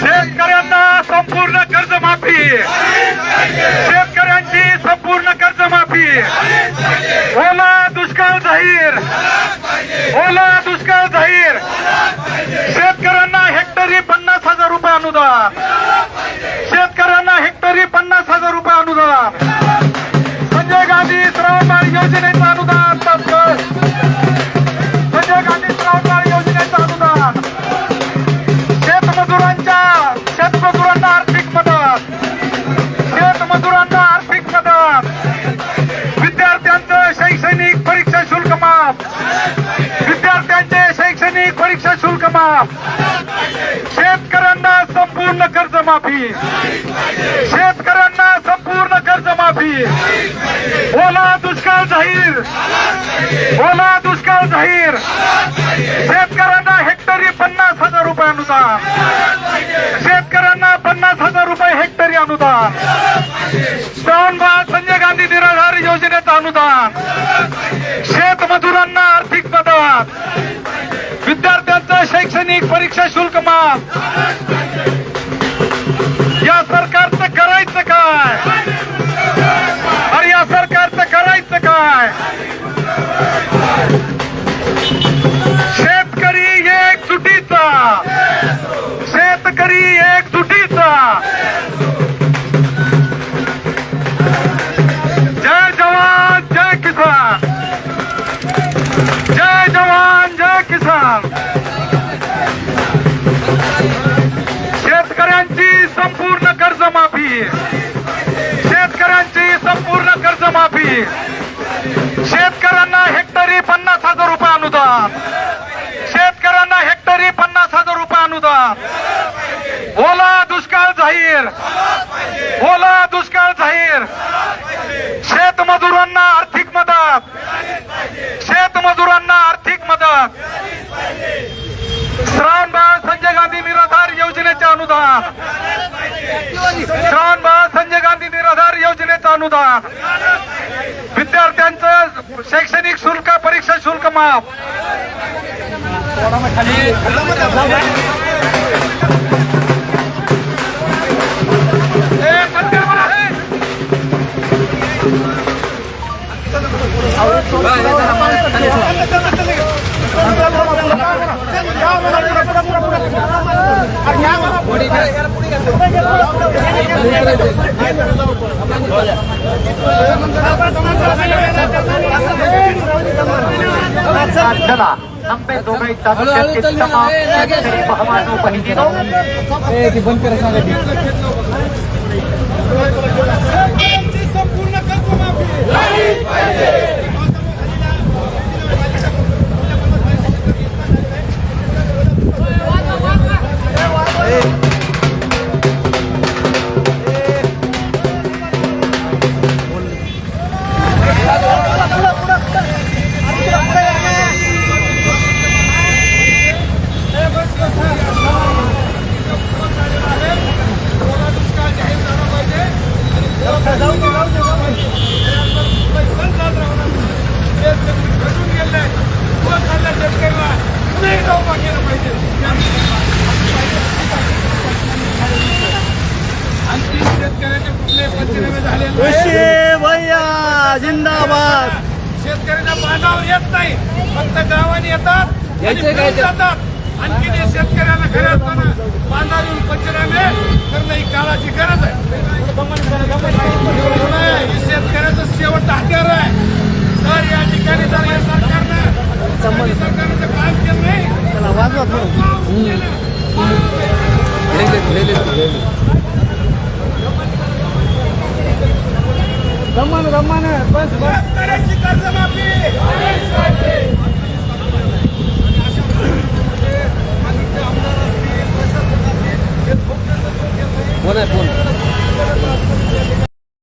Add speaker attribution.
Speaker 1: शेतकऱ्यांना संपूर्ण कर्जमाफी. शेतकऱ्यांची संपूर्ण कर्जमाफी. ओला दुष्काळ जाहीर. ओला दुष्काळ जाहीर. शेतकऱ्यांना हेक्टरी पन्नास हजार रुपये अनुदान. शेतकऱ्यांना हेक्टरी पन्नास हजार रुपये अनुदान. संजय गांधी श्रावणबाळ योजनेचा परीक्षा शेतकऱ्यांना संपूर्ण कर्जमाफी. शेतकऱ्यांना संपूर्ण कर्जमाफी. ओला दुष्काळ जाहीर. ओला दुष्काळ जाहीर. शेतकऱ्यांना हेक्टरी पन्नास हजार रुपये अनुदान. शेतकऱ्यांना पन्नास हजार रुपये हेक्टरी अनुदान. श्रावणबाळ संजय गांधी निराधार योजनेचं अनुदान. शेतमजुरांना आर्थिक मदत. विद्यार्थ्यांचं शैक्षणिक परीक्षा शुल्क कर्जमाफी शेतकऱ्यांची संपूर्ण कर्जमाफी. शेतकऱ्यांना हेक्टरी पन्नास हजार रुपये अनुदान. शेतकऱ्यांना हेक्टरी पन्नास हजार रुपये अनुदान. ओला दुष्काळ जाहीर. ओला दुष्काळ जाहीर. शेतमजुरांना आर्थिक मदत. शेतमजुरांना आर्थिक मदत. श्रावणबाळ संजय गांधी निराधार योजनेचे अनुदान. श्रावणबाळ संजय गांधी निराधार योजनेचं अनुदान. विद्यार्थ्यांचं शैक्षणिक शुल्क परीक्षा शुल्क माफ. ए, मंदिर येत नाही. फक्त गावाने येतात आणि जातात. आणखी ते शेतकऱ्याला खऱ्या अर्थानं बांधावर येऊन पंचनामे करणं ही काळाची गरज आहे. हे शेतकऱ्याचं शेवट हत्यार आहे. तर या ठिकाणी जर या सरकारनं सरकारनं काम केलं नाही.
Speaker 2: रमान रमान बस बस.
Speaker 1: शेतकऱ्याची कर्जमाफी.